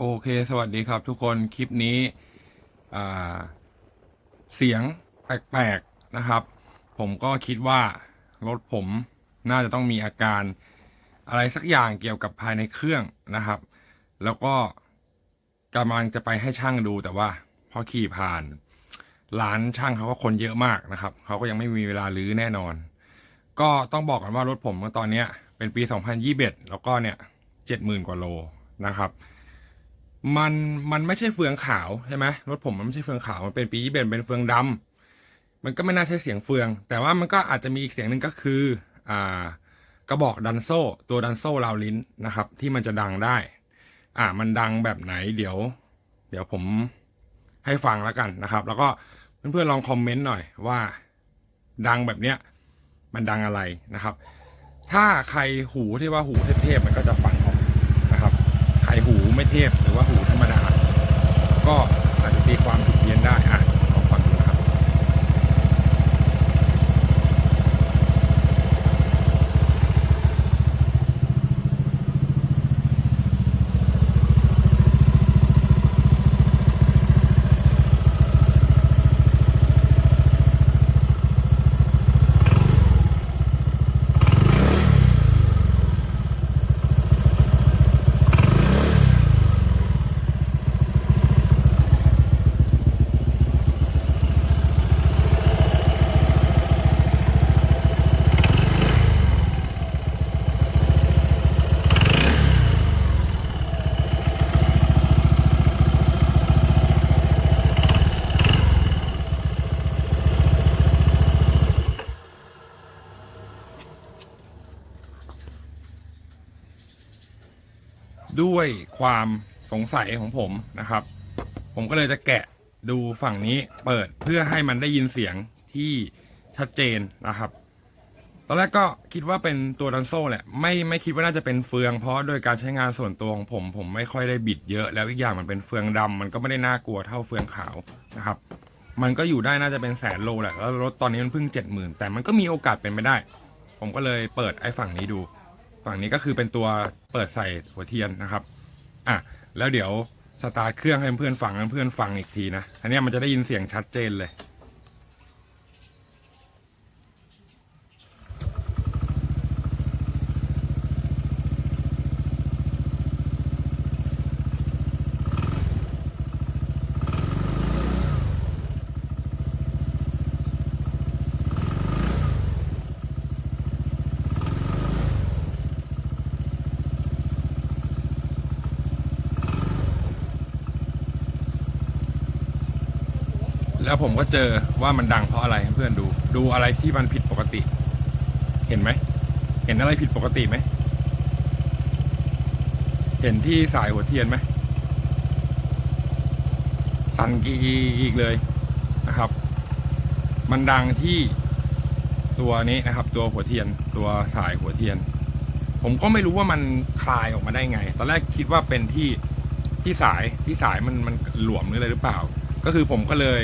โอเค สวัสดีครับทุกคน คลิปนี้เสียงแปลกๆนะครับ ผมก็คิดว่า รถผมน่าจะต้องมีอาการอะไรสักอย่างเกี่ยวกับภายในเครื่องนะครับ แล้วก็กำลังจะไปให้ช่างดูแต่ว่าพอขี่ผ่าน ร้านช่างเขาก็คนเยอะมากนะครับ เขาก็ยังไม่มีเวลารื้อแน่นอน ก็ต้องบอกกันว่ารถผมตอนนี้เป็นปี 2021 แล้วก็เนี่ย 70,000 กว่าโลนะครับ มันมันไม่ใช่เฟืองขาวใช่ไหมรถผมมันไม่ใช่เฟืองขาวมันเป็นปียี่เบนเป็นเฟืองดำมันก็ไม่น่าใช่เสียงเฟือง แต่ว่ามันก็อาจจะมีอีกเสียงหนึ่งก็คืออ่ากระบอกดันโซ่ตัวดันโซ่ราวลิ้นนะครับ ที่มันจะดังได้ อ่ามันดังแบบไหนเดี๋ยว เดี๋ยวผมให้ฟังแล้วกันนะครับ แล้วก็เพื่อนๆลองคอมเมนต์หน่อยว่า ดังแบบเนี้ยมันดังอะไรนะครับ ถ้าใครหูที่ว่าหูเทพๆมันก็จะฟังออกนะครับ ใครหูไม่ เทพหรือว่าหูธรรมดา ก็อาจจะตีความผิดเพี้ยนได้ อะลองฟังดูนะครับ ด้วยความสงสัยของผมนะครับ ผมก็เลยจะแกะดูฝั่งนี้เปิดเพื่อให้มันได้ยินเสียงที่ชัดเจนนะครับตอนแรกก็คิดว่าเป็นตัวดันโซ่แหละไม่ไม่คิดว่าน่าจะเป็นเฟือง เพราะโดยการใช้งานส่วนตัวของผม ผมไม่ค่อยได้บิดเยอะ แล้วอีกอย่างมันเป็นเฟืองดำมันก็ไม่ได้น่ากลัวเท่าเฟืองขาวนะครับ มันก็อยู่ได้น่าจะเป็นแสนโลแหละแล้วรถตอนนี้มันเพิ่งเจ็ดหมื่นแต่มันก็มีโอกาสเป็นไปได้ ผมก็เลยเปิดไอ้ฝั่งนี้ดู ฝั่งนี้ก็คือเป็นตัวเปิดใส่หัวเทียนนะครับอะแล้วเดี๋ยวสตาร์ทเครื่องให้เพื่อนฟังให้เพื่อนฟังอีกทีนะอันนี้มันจะได้ยินเสียงชัดเจนเลย แล้วผมก็เจอว่ามันดังเพราะอะไรเพื่อนดู ดูอะไรที่มันผิดปกติ เห็นไหม เห็นอะไรผิดปกติไหม เห็นที่สายหัวเทียนไหม สั่นกีอีกเลยนะครับ มันดังที่ตัวนี้นะครับ ตัวหัวเทียนตัวสายหัวเทียน ผมก็ไม่รู้ว่ามันคลายออกมาได้ไง ตอนแรกคิดว่าเป็นที่ที่สายที่สายมันมันหลวมหรืออะไรหรือเปล่า ก็คือผมก็เลย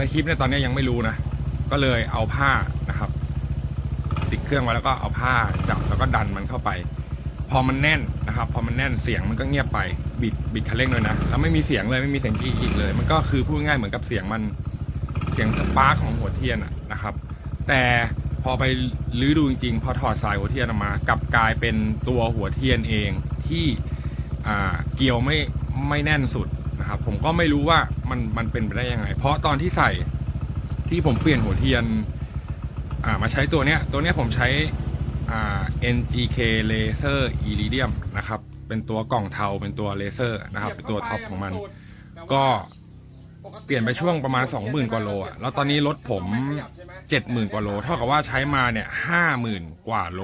ในคลิปเนี่ยตอนนี้ยังไม่รู้นะ ก็เลยเอาผ้านะครับ ติดเครื่องไว้แล้วก็เอาผ้าจับแล้วก็ดันมันเข้าไป พอมันแน่นนะครับ พอมันแน่นเสียงมันก็เงียบไปบิดบิดคันเร่งเลยนะแล้วไม่มีเสียงเลยไม่มีเสียงกีอีกเลย มันก็คือพูดง่ายเหมือนกับเสียงมันเสียงสปาร์คของหัวเทียนนะครับ แต่พอไปลื้อดูจริงๆ พอถอดสายหัวเทียนออกมากลับกลายเป็นตัวหัวเทียนเองที่เกี่ยวไม่ไม่แน่นสุด นะครับ ผมก็ไม่รู้ว่ามันมันเป็นไปได้ยังไง เพราะตอนที่ใส่ที่ผมเปลี่ยนหัวเทียนอ่ามาใช้ตัวเนี้ยตัวเนี้ยผมใช้อ่า NGK Laser Iridium นะครับ เป็นตัวกล่องเทาเป็นตัวเลเซอร์นะครับ เป็นตัวท็อปของมัน ก็เปลี่ยนไปช่วงประมาณ 20,000 กว่าโลอะแล้วตอนนี้รถผม 70,000 กว่าโล เท่ากับว่าใช้มาเนี่ย 50,000 กว่าโล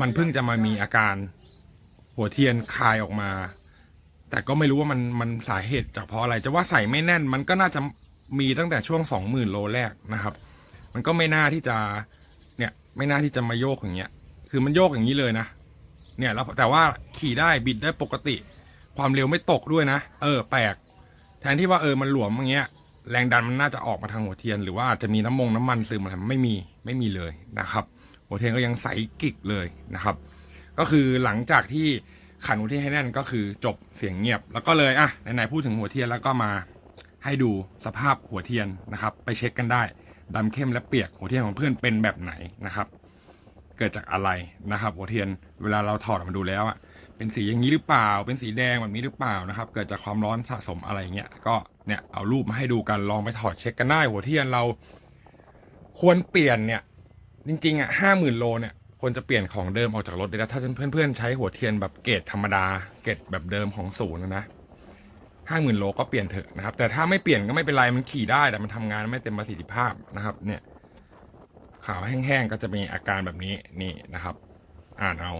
มันเพิ่งจะมามีอาการหัวเทียนคายออกมา แต่ก็ไม่รู้ว่ามันมันสาเหตุจากเพราะอะไร จะว่าใส่ไม่แน่นมันก็น่าจะมีตั้งแต่ช่วง 20,000 โลแรกนะครับ มันก็ไม่น่าที่จะเนี่ยไม่น่าที่จะมาโยกอย่างเงี้ย คือมันโยกอย่างนี้เลยนะ เนี่ยแล้วแต่ว่าขี่ได้บิดได้ปกติ ความเร็วไม่ตกด้วยนะ เออแปลก แทนที่ว่าเออมันหลวมอย่างเงี้ย แรงดันมันน่าจะออกมาทางหัวเทียน หรือว่าอาจจะมีน้ำมงน้ำมันซึมอะไรไม่มีไม่มีเลยนะครับ หัวเทียนก็ยังใสกิกเลยนะครับ ก็คือหลังจากที่ ขันหัวเทียนให้แน่นก็คือจบเสียงเงียบ แล้วก็เลยอะไหนๆพูดถึงหัวเทียนแล้วก็มาให้ดูสภาพหัวเทียนนะครับ ไปเช็คกันได้ดำเข้มและเปียกหัวเทียนของเพื่อนเป็นแบบไหนนะครับ เกิดจากอะไรนะครับ หัวเทียนเวลาเราถอดออกมาดูแล้วอะเป็นสีอย่างนี้หรือเปล่า เป็นสีแดงแบบนี้หรือเปล่านะครับ เกิดจากความร้อนสะสมอะไรเงี้ยก็เนี่ยเอารูปมาให้ดูกันลองไปถอดเช็คกันได้หัวเทียนเรา ควรเปลี่ยนเนี่ย จริงๆอะห้าหมื่นโลเนี่ย ควรจะเปลี่ยนของเดิมออกจากรถเลยนะถ้าเพื่อนๆใช้หัวเทียนแบบเกรดธรรมดา เกรดแบบเดิมของศูนย์นะห้าหมื่นโลก็เปลี่ยนเถอะนะครับ แต่ถ้าไม่เปลี่ยนก็ไม่เป็นไรมันขี่ได้แต่มันทำงานไม่เต็มประสิทธิภาพนะครับ เนี่ยขาวแห้งๆก็จะมีอาการแบบนี้นี่นะครับ อ่านเอา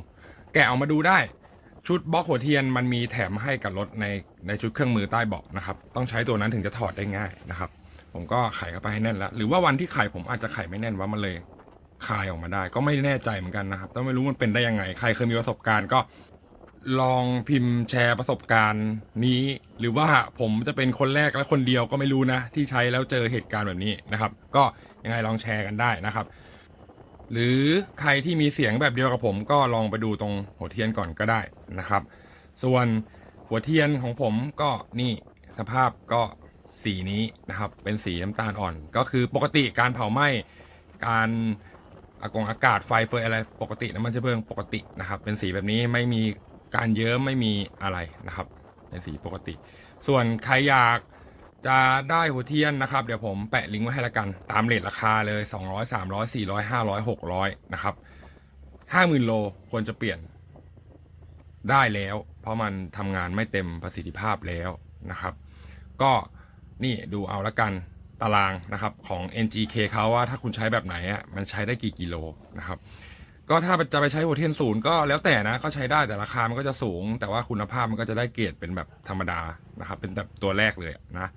แกะออกมาดูได้ ชุดบล็อกหัวเทียนมันมีแถมให้กับรถในในชุดเครื่องมือใต้เบาะนะครับ ต้องใช้ตัวนั้นถึงจะถอดได้ง่ายนะครับ ผมก็ไขเข้าไปให้แน่นแล้ว หรือว่าวันที่ไขผมอาจจะไขไม่แน่นว่ามันเลย คายออกมาได้ ก็ไม่แน่ใจเหมือนกันนะครับต้องไม่รู้มันเป็นได้ยังไง ใครเคยมีประสบการณ์ก็ลองพิมพ์แชร์ประสบการณ์นี้ หรือว่าผมจะเป็นคนแรกและคนเดียวก็ไม่รู้นะ ที่ใช้แล้วเจอเหตุการณ์แบบนี้นะครับ ก็ยังไงลองแชร์กันได้นะครับ หรือใครที่มีเสียงแบบเดียวกับผมก็ลองไปดูตรงหัวเทียนก่อนก็ได้นะครับ ส่วนหัวเทียนของผมก็นี่สภาพก็สีนี้นะครับ เป็นสีน้ำตาลอ่อน ก็คือปกติการเผาไหม้การ อากงอากาศไฟเฟยอะไรปกติน้ำมันเชื้อเพลิงปกตินะครับ เป็นสีแบบนี้ไม่มีการเยิ้มไม่มีอะไรนะครับเป็นสีปกติ ส่วนใครอยากจะได้หัวเทียนนะครับ เดี๋ยวผมแปะลิงก์ไว้ให้ละกัน ตามเรทราคาเลย 200 300 400 500 600 นะครับ 50,000 โลควรจะเปลี่ยนได้แล้ว เพราะมันทำงานไม่เต็มประสิทธิภาพแล้วนะครับ ก็นี่ดูเอาละกัน ตารางนะครับของ NGK เขาว่าถ้าคุณใช้แบบไหนอะมันใช้ได้กี่กิโลนะครับก็ถ้าจะไปใช้หัวเทียนศูนย์ก็แล้วแต่นะก็ใช้ได้แต่ราคามันก็จะสูง แต่ว่าคุณภาพมันก็จะได้เกรดเป็นแบบธรรมดานะครับเป็นแบบตัวแรกเลยนะ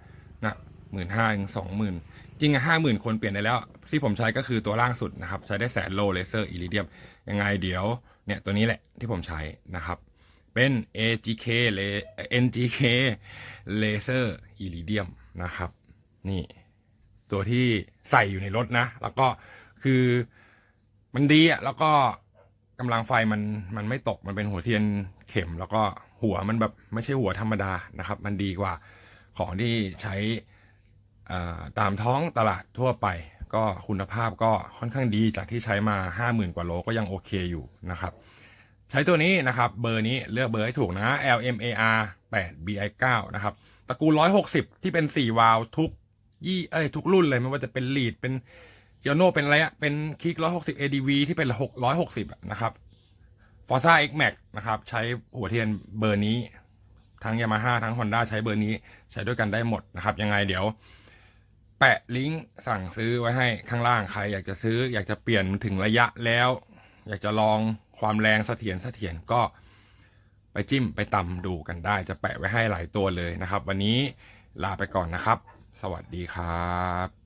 นะหมื่นห้าถึงสองหมื่นจริงห้าหมื่นคนเปลี่ยนได้แล้ว ที่ผมใช้ก็คือตัวล่างสุดนะครับ ใช้ได้แสนโลเลเซอร์อิริเดียมยังไงเดี๋ยวเนี่ยตัวนี้แหละที่ผมใช้นะครับ เป็น AGK เล NGK Laser Iridium นะครับ นี่ ตัวที่ใส่อยู่ในรถนะ แล้วก็คือมันดีอะแล้วก็กำลังไฟมันมันไม่ตกมันเป็นหัวเทียนเข็ม แล้วก็หัวมันแบบไม่ใช่หัวธรรมดานะครับ มันดีกว่าของที่ใช้ตามท้องตลาดทั่วไป ก็คุณภาพก็ค่อนข้างดีจากที่ใช้มาห้าหมื่นกว่าโลก็ยังโอเคอยู่นะครับ ใช้ตัวนี้นะครับ เบอร์นี้เลือกเบอร์ให้ถูกนะ LMAR 8 BI 9นะครับตระกูล 160 ที่เป็น 4 วาล์วทุก ยี่เอ้ยทุกรุ่นเลยไม่ว่าจะเป็นลีดเป็นเจียโนเป็นอะไรอะเป็นคิก160 ADV ที่เป็น660อะนะครับ Forza X Max นะครับ ใช้หัวเทียนเบอร์นี้ ทั้ง Yamaha ทั้ง Honda ใช้เบอร์นี้ใช้ด้วยกันได้หมดนะครับ ยังไงเดี๋ยว แปะลิงก์สั่งซื้อไว้ให้ข้างล่างใคร อยากจะซื้อ อยากจะเปลี่ยนถึงระยะแล้ว อยากจะลองความแรงเสถียรเสถียรก็ไปจิ้มไปตำดูกันได้ จะแปะไว้ให้หลายตัวเลยนะครับ วันนี้ลาไปก่อนนะครับ สวัสดีครับ